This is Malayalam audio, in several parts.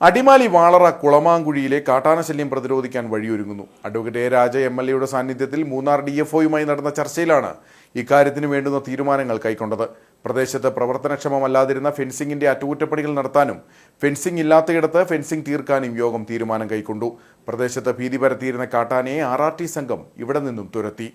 അടിമാലി വാളറ കുളമാങ്കുഴിയിലെ കാട്ടാനശല്യം പ്രതിരോധിക്കാൻ വഴിയൊരുങ്ങുന്നു. Advocate A Raja M L എയുടെ സാന്നിധ്യത്തിൽ മൂന്നാർ ഡി എഫ് ഒയുമായി നടന്ന ചർച്ചയിലാണ് ഇക്കാര്യത്തിന് വേണ്ടുന്ന തീരുമാനങ്ങൾ കൈക്കൊണ്ടത്. പ്രദേശത്ത് പ്രവർത്തനക്ഷമമല്ലാതിരുന്ന ഫെൻസിംഗിന്റെ അറ്റകുറ്റപ്പണികൾ നടത്താനും ഫെൻസിംഗ് ഇല്ലാത്തയിടത്ത് ഫെൻസിംഗ് തീർക്കാനും യോഗം തീരുമാനം കൈക്കൊണ്ടു. പ്രദേശത്ത് ഭീതി പരത്തിയിരുന്ന കാട്ടാനയെ ആർ ആർ ടി സംഘം ഇവിടെ നിന്നും തുരത്തി.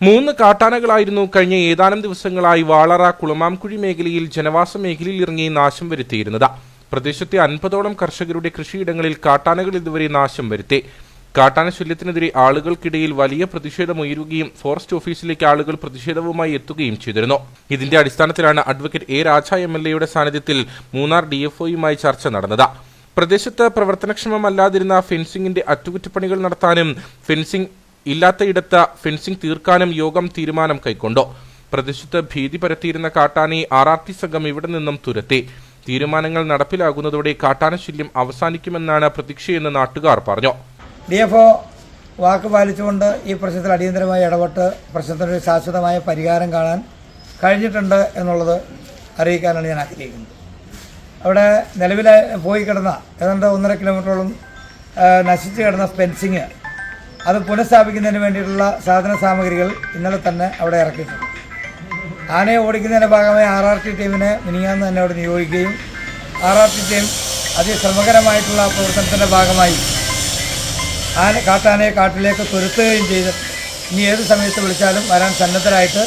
മൂന്ന് കാട്ടാനകളായിരുന്നു കഴിഞ്ഞ ഏതാനും ദിവസങ്ങളായി വാളറ കുളമാംകുഴി മേഖലയിൽ ജനവാസ മേഖലയിൽ ഇറങ്ങി നാശം വരുത്തിയിരുന്നത്. പ്രദേശത്തെ അൻപതോളം കർഷകരുടെ കൃഷിയിടങ്ങളിൽ കാട്ടാനകൾ ഇതുവരെ നാശം വരുത്തി. കാട്ടാന ശല്യത്തിനെതിരെ ആളുകൾക്കിടയിൽ വലിയ പ്രതിഷേധമുയരുകയും ഫോറസ്റ്റ് ഓഫീസിലേക്ക് ആളുകൾ പ്രതിഷേധവുമായി എത്തുകയും ചെയ്തിരുന്നു. ഇതിന്റെ അടിസ്ഥാനത്തിലാണ് advocate A Raja M L എയുടെ സാന്നിധ്യത്തിൽ മൂന്നാർ ഡിഎഫ്ഒയുമായി ചർച്ച നടന്നത്. പ്രദേശത്ത് പ്രവർത്തനക്ഷമമല്ലാതിരുന്ന ഫെൻസിംഗിന്റെ അറ്റകുറ്റപ്പണികൾ നടത്താനും ഫെൻസിംഗ് ഇല്ലാത്തയിടത്ത് ഫെൻസിംഗ് തീർക്കാനും യോഗം തീരുമാനം കൈക്കൊണ്ടു. പ്രദേശത്ത് ഭീതി പരത്തിയിരുന്ന കാട്ടാനയെ ആർ ആർ ടി സംഘം ഇവിടെ നിന്നും തുരത്തി. തീരുമാനങ്ങൾ നടപ്പിലാകുന്നതോടെ കാട്ടാനശല്യം അവസാനിക്കുമെന്നാണ് പ്രതീക്ഷയെന്ന് നാട്ടുകാർ പറഞ്ഞു. ഡി എഫ് ഒ വാക്ക് പാലിച്ചുകൊണ്ട് ഈ പ്രശ്നത്തിൽ അടിയന്തരമായി ഇടപെട്ട് പ്രശ്നത്തിനൊരു ശാശ്വതമായ പരിഹാരം കാണാൻ കഴിഞ്ഞിട്ടുണ്ട് എന്നുള്ളത് അറിയിക്കാനാണ് ഞാൻ ആഗ്രഹിക്കുന്നത്. അവിടെ നിലവിലെ പോയി കിടന്ന ഏതാണ്ട് ഒന്നര കിലോമീറ്ററോളം നശിച്ചു കിടന്ന ഫെൻസിങ് അത് പുനഃസ്ഥാപിക്കുന്നതിന് വേണ്ടിയിട്ടുള്ള സാധന സാമഗ്രികൾ ഇന്നലെ തന്നെ അവിടെ ഇറക്കിയിട്ടുണ്ട്. ആനയെ ഓടിക്കുന്നതിന്റെ ഭാഗമായി ആർ ആർ ടി ടീമിനെ മിനിയാന്ന് തന്നെ അവിടെ നിയോഗിക്കുകയും ആർ ആർ ടി ടീം അതിശ്രമകരമായിട്ടുള്ള പ്രവർത്തനത്തിന്റെ ഭാഗമായി ആന കാട്ടാനയെ കാട്ടിലേക്ക് തുരുത്തുകയും ചെയ്ത് ഇനി ഏത് സമയത്ത് വിളിച്ചാലും വരാൻ സന്നദ്ധരായിട്ട്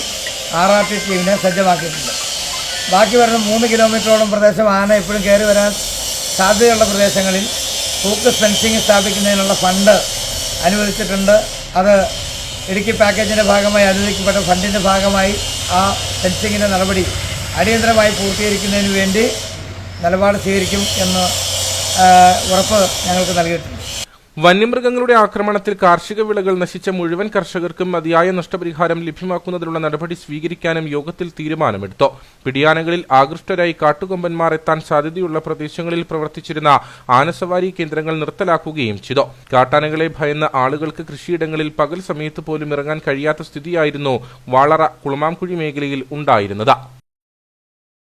ആർ ആർ ടി ടീമിനെ സജ്ജമാക്കിയിട്ടുണ്ട്. ബാക്കി വരുന്ന മൂന്ന് കിലോമീറ്ററോളം പ്രദേശം ആന എപ്പോഴും കയറി വരാൻ സാധ്യതയുള്ള പ്രദേശങ്ങളിൽ തൂക്ക് ഫെൻസിങ് സ്ഥാപിക്കുന്നതിനുള്ള ഫണ്ട് അനുവദിച്ചിട്ടുണ്ട്. അത് ഇടുക്കി പാക്കേജിന്റെ ഭാഗമായി അനുവദിക്കപ്പെട്ട ഫണ്ടിന്റെ ഭാഗമായി ആ ഫെൻസിങ്ങിന്റെ നടപടി അടിയന്തരമായി പൂർത്തീകരിക്കുന്നതിന് വേണ്ടി നിലപാട് സ്വീകരിക്കും എന്ന് ഉറപ്പ് ഞങ്ങൾക്ക് നൽകിയിട്ടുണ്ട്. വന്യമൃഗങ്ങളുടെ ആക്രമണത്തിൽ കാർഷിക വിളകൾ നശിച്ച മുഴുവൻ കർഷകർക്കും മതിയായ നഷ്ടപരിഹാരം ലഭ്യമാക്കുന്നതിനുള്ള നടപടി സ്വീകരിക്കാനും യോഗത്തിൽ തീരുമാനമെടുത്തു. പിടിയാനകളിൽ ആകൃഷ്ടരായി കാട്ടുകൊമ്പന്മാർ എത്താൻ സാധ്യതയുള്ള പ്രദേശങ്ങളിൽ പ്രവർത്തിച്ചിരുന്ന ആനസവാരി കേന്ദ്രങ്ങൾ നിർത്തലാക്കുകയും ചെയ്തു. കാട്ടാനകളെ ഭയന്ന ആളുകൾക്ക് കൃഷിയിടങ്ങളിൽ പകൽ സമയത്ത് പോലും ഇറങ്ങാൻ കഴിയാത്ത സ്ഥിതിയായിരുന്നു വാളറ കുളമാംകുഴി മേഖലയിൽ ഉണ്ടായിരുന്നത്.